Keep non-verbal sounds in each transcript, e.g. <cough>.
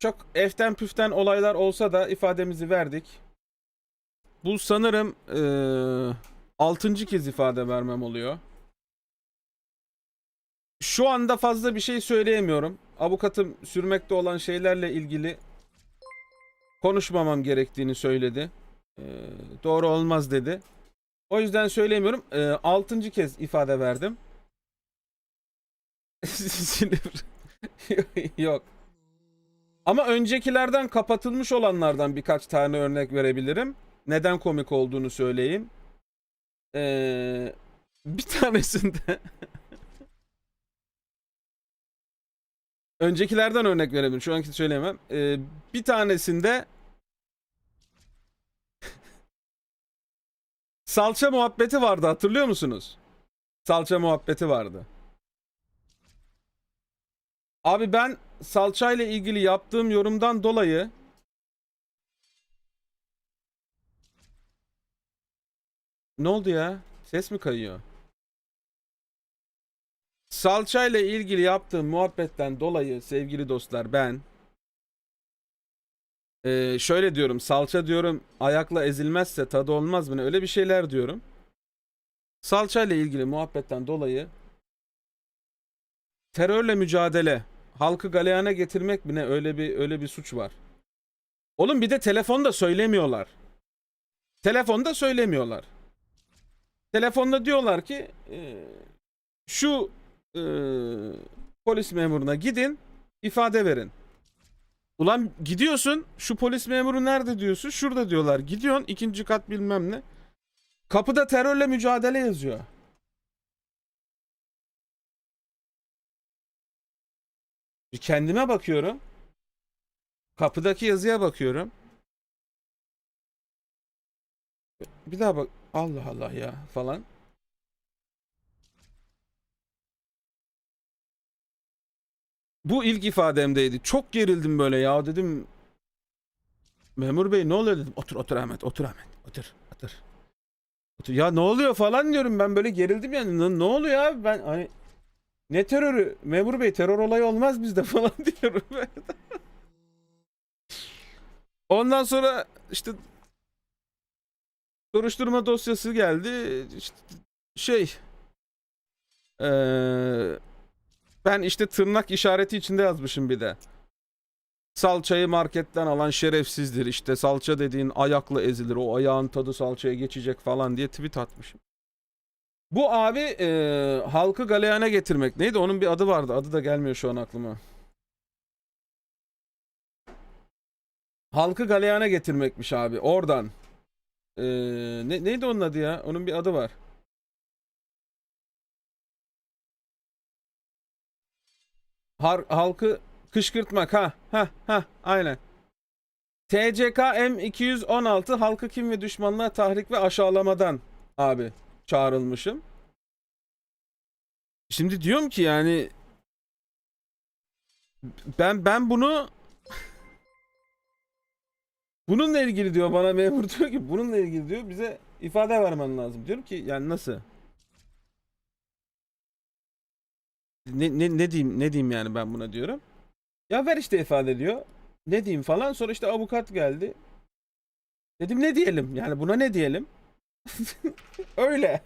Çok eften püften olaylar olsa da ifademizi verdik. Bu sanırım eee altıncı kez ifade vermem oluyor. Şu anda fazla bir şey söyleyemiyorum. Avukatım sürmekte olan şeylerle ilgili konuşmamam gerektiğini söyledi. Eee, doğru olmaz dedi. O yüzden söylemiyorum. Eee altıncı kez ifade verdim. <laughs> <laughs> Yok. Ama öncekilerden kapatılmış olanlardan birkaç tane örnek verebilirim. Neden komik olduğunu söyleyeyim. Ee, bir <laughs> tanesinde öncekilerden örnek verebilirim. Şu anki söyleyemem. Ee, bir tanesinde <laughs> salça muhabbeti vardı hatırlıyor musunuz? Salça muhabbeti vardı. Abi ben salçayla ilgili yaptığım yorumdan dolayı Ne oldu ya? Ses mi kayıyor? Salçayla ilgili yaptığım muhabbetten dolayı sevgili dostlar ben Ee, şöyle diyorum salça diyorum ayakla ezilmezse tadı olmaz mı öyle bir şeyler diyorum. Salçayla ilgili muhabbetten dolayı terörle mücadele, halkı galeyana getirmek mi ne öyle bir öyle bir suç var. Oğlum bir de telefonda söylemiyorlar. Telefonda söylemiyorlar. Telefonda diyorlar ki e, şu e, polis memuruna gidin ifade verin. Ulan gidiyorsun şu polis memuru nerede diyorsun şurada diyorlar. Gidiyorsun ikinci kat bilmem ne. Kapıda terörle mücadele yazıyor. Bir kendime bakıyorum. Kapıdaki yazıya bakıyorum. Bir daha bak. Allah Allah ya falan. Bu ilk ifademdeydi. Çok gerildim böyle ya dedim. Memur bey ne oluyor dedim. Otur otur Ahmet otur Ahmet otur otur. Otur. Ya ne oluyor falan diyorum ben böyle gerildim yani. Ne, ne oluyor abi ben hani ne terörü? Memur bey terör olayı olmaz bizde <laughs> falan diyorum. Ondan sonra işte soruşturma dosyası geldi. İşte şey eee, ben işte tırnak işareti içinde yazmışım bir de. Salçayı marketten alan şerefsizdir. İşte salça dediğin ayakla ezilir. O ayağın tadı salçaya geçecek falan diye tweet atmışım. Bu abi eee, halkı galeyana getirmek. Neydi? Onun bir adı vardı. Adı da gelmiyor şu an aklıma. Halkı galeyana getirmekmiş abi. Oradan. Eee, ne, neydi onun adı ya? Onun bir adı var. Har- halkı kışkırtmak ha ha ha aynen. TCK M216 halkı kim ve düşmanlığa tahrik ve aşağılamadan abi çağrılmışım. Şimdi diyorum ki yani ben ben bunu bununla ilgili diyor bana memur <laughs> diyor ki bununla ilgili diyor bize ifade vermen lazım. Diyorum ki yani nasıl? Ne, ne, ne diyeyim ne diyeyim yani ben buna diyorum. Ya ver işte ifade diyor. Ne diyeyim falan. Sonra işte avukat geldi. Dedim ne diyelim? Yani buna ne diyelim? <laughs> Öyle.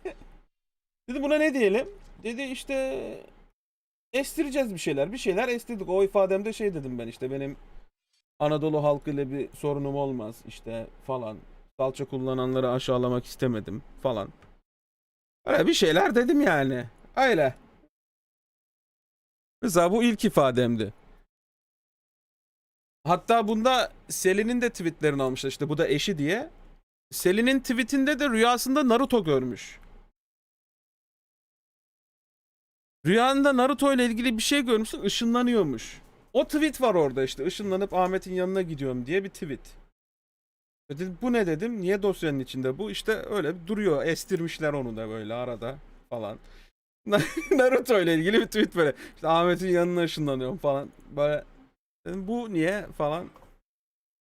Dedi buna ne diyelim? Dedi işte estireceğiz bir şeyler. Bir şeyler estirdik. O ifademde şey dedim ben işte benim Anadolu halkıyla bir sorunum olmaz işte falan. Salça kullananları aşağılamak istemedim falan. Öyle bir şeyler dedim yani. Öyle. Mesela bu ilk ifademdi. Hatta bunda Selin'in de tweetlerini almışlar işte bu da eşi diye. Selin'in tweetinde de rüyasında Naruto görmüş. Rüyanda Naruto ile ilgili bir şey görmüşsün ışınlanıyormuş. O tweet var orada işte ışınlanıp Ahmet'in yanına gidiyorum diye bir tweet. E Dedim, bu ne dedim niye dosyanın içinde bu işte öyle duruyor estirmişler onu da böyle arada falan. <laughs> Naruto ile ilgili bir tweet böyle. İşte Ahmet'in yanına ışınlanıyorum falan. Böyle dedim bu niye falan.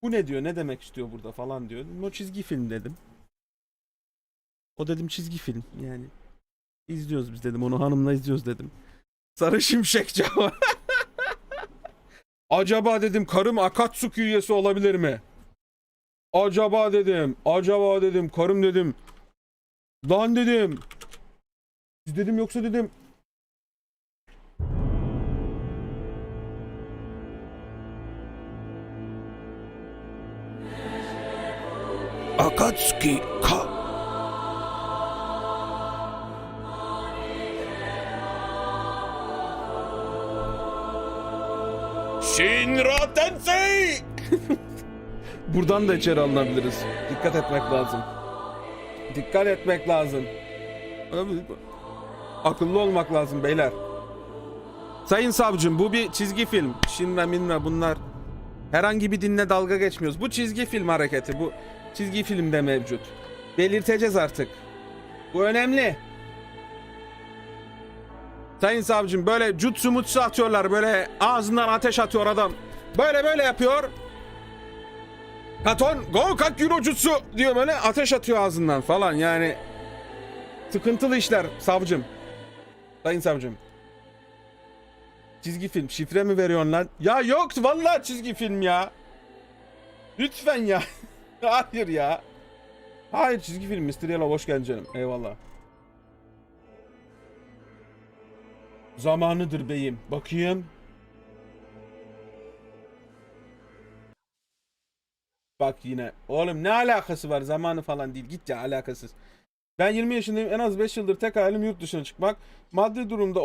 Bu ne diyor ne demek istiyor burada falan diyor. O çizgi film dedim. O dedim çizgi film yani. İzliyoruz biz dedim onu hanımla izliyoruz dedim. Sarı Şimşek cevap. <laughs> Acaba dedim karım Akatsuki üyesi olabilir mi? Acaba dedim. Acaba dedim. Karım dedim. Lan dedim. Siz dedim yoksa dedim. Akatsuki ka Shinra Tensei! <laughs> Buradan da içeri alınabiliriz. Dikkat etmek lazım. Dikkat etmek lazım. Akıllı olmak lazım beyler. Sayın savcım bu bir çizgi film. Şinme minme bunlar herhangi bir dinle dalga geçmiyoruz. Bu çizgi film hareketi. Bu çizgi filmde mevcut. Belirteceğiz artık. Bu önemli. Sayın savcım böyle jutsu mutsu atıyorlar. Böyle ağzından ateş atıyor adam. Böyle böyle yapıyor. Katon go kakyuro jutsu diyor böyle ateş atıyor ağzından falan yani. Sıkıntılı işler savcım. Sayın savcım. Çizgi film şifre mi veriyorsun lan? Ya yok vallahi çizgi film ya. Lütfen ya. <laughs> <laughs> Hayır ya. Hayır çizgi film Mr. Yellow hoş geldin canım. Eyvallah. Zamanıdır beyim. Bakayım. Bak yine. Oğlum ne alakası var? Zamanı falan değil. Git ya alakasız. Ben 20 yaşındayım. En az 5 yıldır tek hayalim yurt dışına çıkmak. Maddi durumda